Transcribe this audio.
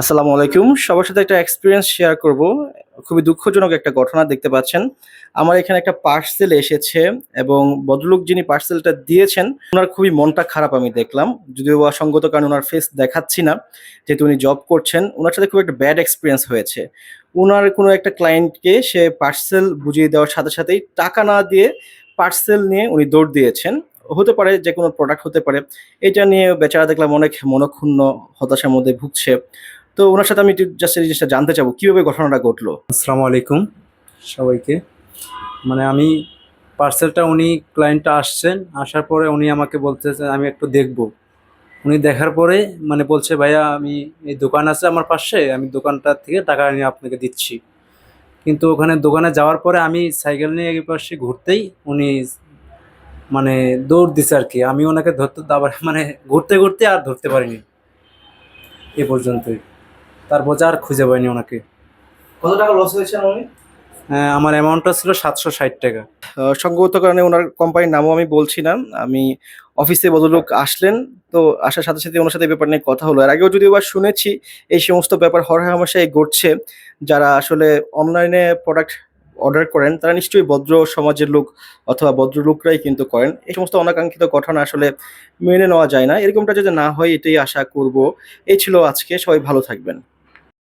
আসসালামু আলাইকুম। সবার সাথে একটা এক্সপিরিয়েন্স শেয়ার করব। খুবই দুঃখজনক একটা ঘটনা দেখতে পাচ্ছেন। আমার এখানে একটা পার্সেল এসেছে এবং ভদ্রলোক যিনি পার্সেলটা দিয়েছেন, ওনার খুবই মনটা খারাপ আমি দেখলাম। যদিও অসঙ্গত সঙ্গত কারণে ওনার ফেস দেখাচ্ছি না, যেহেতু উনি জব করছেন। ওনার সাথে খুব একটা ব্যাড এক্সপিরিয়েন্স হয়েছে। ওনার কোনো একটা ক্লায়েন্টকে সে পার্সেল বুঝিয়ে দেওয়ার সাথে সাথেই টাকা না দিয়ে পার্সেল নিয়ে উনি দৌড় দিয়েছেন। হতে পারে যে কোনো প্রোডাক্ট হতে পারে। এটা নিয়ে বেচারা দেখলাম অনেক মনক্ষুণ্ণ, হতাশার মধ্যে ভুগছে। তো ওনার সাথে আমি জাস্ট এই জিনিসটা জানতে চাবো, কীভাবে ঘটনাটা ঘটলো? আসসালামু আলাইকুম সবাইকে। মানে আমি পার্সেলটা উনি ক্লায়েন্টটা আসছেন, আসার পরে উনি আমাকে বলতেছে আমি একটু দেখব। উনি দেখার পরে মানে বলছে, ভাইয়া, আমি এই দোকান আছে আমার পাশে, আমি দোকানটা থেকে টাকা নিয়ে আপনাকে দিচ্ছি। কিন্তু ওখানে দোকানে যাওয়ার পরে আমি সাইকেল নিয়ে এই পাশে ঘুরতেই উনি মানে দৌড় দিছে আর কি। আমি ওনাকে ধরতে মানে ঘুরতে ঘুরতে আর ধরতে পারিনি। এ পর্যন্তই। তারপর যা আর খুঁজে পাইনি ওনাকে। কত টাকা লস হয়েছে উনি? হ্যাঁ, আমার অ্যামাউন্টটা ছিল সাতশো ষাট টাকা। সঙ্গত কারণে ওনার কোম্পানির নামও আমি বলছি না। আমি অফিসে ভদ্রলোক আসলেন তো আসার সাথে সাথে ওনার সাথে এই ব্যাপার নিয়ে কথা হলো। আর আগেও যদি বা শুনেছি এই সমস্ত ব্যাপার হরহামেশাই ঘটছে। যারা আসলে অনলাইনে প্রোডাক্ট অর্ডার করেন তারা নিশ্চয়ই ভদ্র সমাজের লোক অথবা ভদ্র লোকরাই কিন্তু করেন। এই সমস্ত অনাকাঙ্ক্ষিত ঘটনা আসলে মেনে নেওয়া যায় না। এরকমটা যদি না হয় এটাই আশা করব। এই ছিল আজকে। সবাই ভালো থাকবেন।